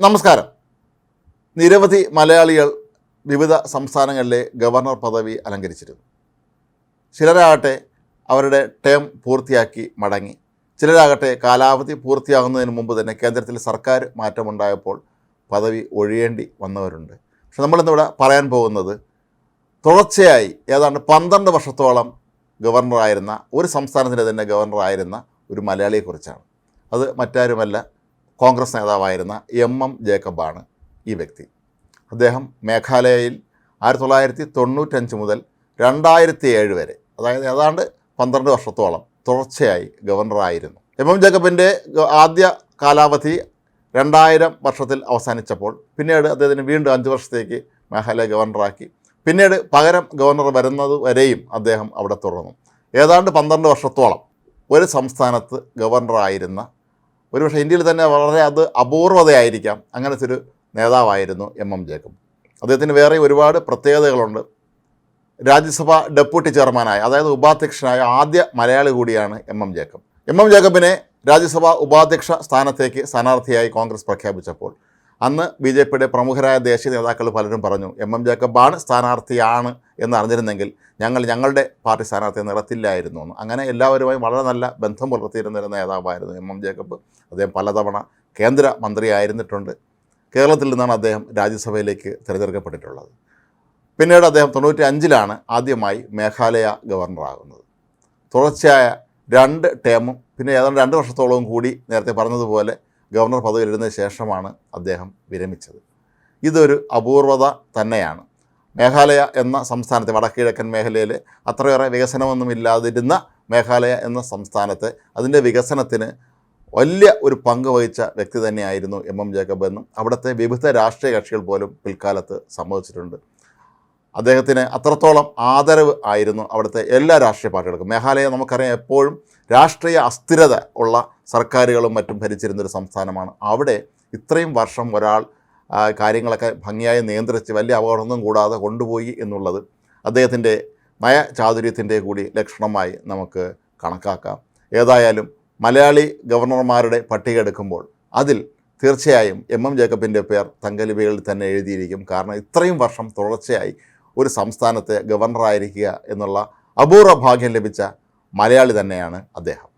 നമസ്കാരം. നിരവധി മലയാളികൾ വിവിധ സംസ്ഥാനങ്ങളിലെ ഗവർണർ പദവി അലങ്കരിച്ചിരുന്നു. ചിലരാകട്ടെ അവരുടെ ടേം പൂർത്തിയാക്കി മടങ്ങി. ചിലരാകട്ടെ കാലാവധി പൂർത്തിയാകുന്നതിന് മുമ്പ് തന്നെ കേന്ദ്രത്തിൽ സർക്കാർ മാറ്റമുണ്ടായപ്പോൾ പദവി ഒഴിയേണ്ടി വന്നവരുണ്ട്. പക്ഷെ നമ്മളിന്നിവിടെ പറയാൻ പോകുന്നത് തുടർച്ചയായി ഏതാണ്ട് പന്ത്രണ്ട് വർഷത്തോളം ഗവർണറായിരുന്ന ഒരു സംസ്ഥാനത്തിന്റെ തന്നെ ഗവർണറായിരുന്ന ഒരു മലയാളിയെക്കുറിച്ചാണ്. അത് മറ്റാരുമല്ല കോൺഗ്രസ് നേതാവായിരുന്ന എം എം ജേക്കബാണ് ഈ വ്യക്തി. അദ്ദേഹം മേഘാലയയിൽ ആയിരത്തി തൊള്ളായിരത്തി തൊണ്ണൂറ്റഞ്ച് മുതൽ രണ്ടായിരത്തി ഏഴ് വരെ അതായത് ഏതാണ്ട് പന്ത്രണ്ട് വർഷത്തോളം തുടർച്ചയായി ഗവർണറായിരുന്നു. എം എം ജേക്കബിന്റെ ആദ്യ കാലാവധി രണ്ടായിരം വർഷത്തിൽ അവസാനിച്ചപ്പോൾ പിന്നീട് അദ്ദേഹത്തിന് വീണ്ടും അഞ്ച് വർഷത്തേക്ക് മേഘാലയ ഗവർണറാക്കി. പിന്നീട് പകരം ഗവർണർ വരുന്നത് വരെയും അദ്ദേഹം അവിടെ തുടർന്നു. ഏതാണ്ട് പന്ത്രണ്ട് വർഷത്തോളം ഒരു സംസ്ഥാനത്ത് ഗവർണറായിരുന്ന ഒരുപക്ഷെ ഇന്ത്യയിൽ തന്നെ വളരെ അത് അപൂർവതയായിരിക്കാം. അങ്ങനത്തെ ഒരു നേതാവായിരുന്നു എം എം ജേക്കബ്. അദ്ദേഹത്തിന് വേറെ ഒരുപാട് പ്രത്യേകതകളുണ്ട്. രാജ്യസഭ ഡെപ്യൂട്ടി ചെയർമാനായ അതായത് ഉപാധ്യക്ഷനായ ആദ്യ മലയാളി കൂടിയാണ് M M Jacob. M M ജേക്കബിനെ രാജ്യസഭാ ഉപാധ്യക്ഷ സ്ഥാനത്തേക്ക് സ്ഥാനാർത്ഥിയായി കോൺഗ്രസ് പ്രഖ്യാപിച്ചപ്പോൾ അന്ന് ബി ജെ പിയുടെ പ്രമുഖരായ ദേശീയ നേതാക്കൾ പലരും പറഞ്ഞു എം എം ജേക്കബാണ് സ്ഥാനാർത്ഥിയാണ് എന്ന് അറിഞ്ഞിരുന്നെങ്കിൽ ഞങ്ങൾ ഞങ്ങളുടെ പാർട്ടി സ്ഥാനാർത്ഥിയെ നിർത്തില്ലായിരുന്നു എന്ന്. അങ്ങനെ എല്ലാവരുമായും വളരെ നല്ല ബന്ധം പുലർത്തിയിരുന്ന ഒരു നേതാവായിരുന്നു എം എം ജേക്കബ്. അദ്ദേഹം പലതവണ കേന്ദ്ര മന്ത്രിയായിരുന്നിട്ടുണ്ട്. കേരളത്തിൽ നിന്നാണ് അദ്ദേഹം രാജ്യസഭയിലേക്ക് തിരഞ്ഞെടുക്കപ്പെട്ടിട്ടുള്ളത്. പിന്നീട് അദ്ദേഹം തൊണ്ണൂറ്റി അഞ്ചിലാണ് ആദ്യമായി മേഘാലയ ഗവർണറാകുന്നത്. തുടർച്ചയായ രണ്ട് ടേമും പിന്നെ ഏതാണ്ട് രണ്ട് വർഷത്തോളവും കൂടി നേരത്തെ പറഞ്ഞതുപോലെ ഗവർണർ പദവിയിലിരുന്ന ശേഷമാണ് അദ്ദേഹം വിരമിച്ചത്. ഇതൊരു അപൂർവത തന്നെയാണ്. മേഘാലയ എന്ന സംസ്ഥാനത്തെ വടക്കിഴക്കൻ മേഖലയിൽ അത്രയേറെ വികസനമൊന്നും ഇല്ലാതിരുന്ന മേഘാലയ എന്ന സംസ്ഥാനത്തെ അതിന്റെ വികസനത്തിന് വലിയ ഒരു പങ്ക് വഹിച്ച വ്യക്തി തന്നെയായിരുന്നു എം എം ജേക്കബ് എന്നും അവിടുത്തെ വിവിധ രാഷ്ട്രീയ കക്ഷികൾ പോലും പിൽക്കാലത്ത് സമ്മതിച്ചിട്ടുണ്ട്. അദ്ദേഹത്തിന് അത്രത്തോളം ആദരവ് ആയിരുന്നു അവിടുത്തെ എല്ലാ രാഷ്ട്രീയ പാർട്ടികൾക്കും. മേഘാലയ നമുക്കറിയാം എപ്പോഴും രാഷ്ട്രീയ അസ്ഥിരത ഉള്ള സർക്കാരുകളും മറ്റും ഭരിച്ചിരുന്നൊരു സംസ്ഥാനമാണ്. അവിടെ ഇത്രയും വർഷം ഒരാൾ കാര്യങ്ങളൊക്കെ ഭംഗിയായി നിയന്ത്രിച്ച് വലിയ അപകടമൊന്നും കൂടാതെ കൊണ്ടുപോയി എന്നുള്ളത് അദ്ദേഹത്തിന്റെ നയചാതുര്യത്തിന്റെ കൂടി ലക്ഷണമായി നമുക്ക് കണക്കാക്കാം. ഏതായാലും മലയാളി ഗവർണർമാരുടെ പട്ടിക എടുക്കുമ്പോൾ അതിൽ തീർച്ചയായും എം എം ജേക്കബിന്റെ പേർ തങ്കലിപികളിൽ തന്നെ എഴുതിയിരിക്കും. കാരണം ഇത്രയും വർഷം തുടർച്ചയായി ഒരു സംസ്ഥാനത്തെ ഗവർണറായിരിക്കുക എന്നുള്ള അപൂർവ ഭാഗ്യം ലഭിച്ച മലയാളി തന്നെയാണ് അദ്ദേഹം.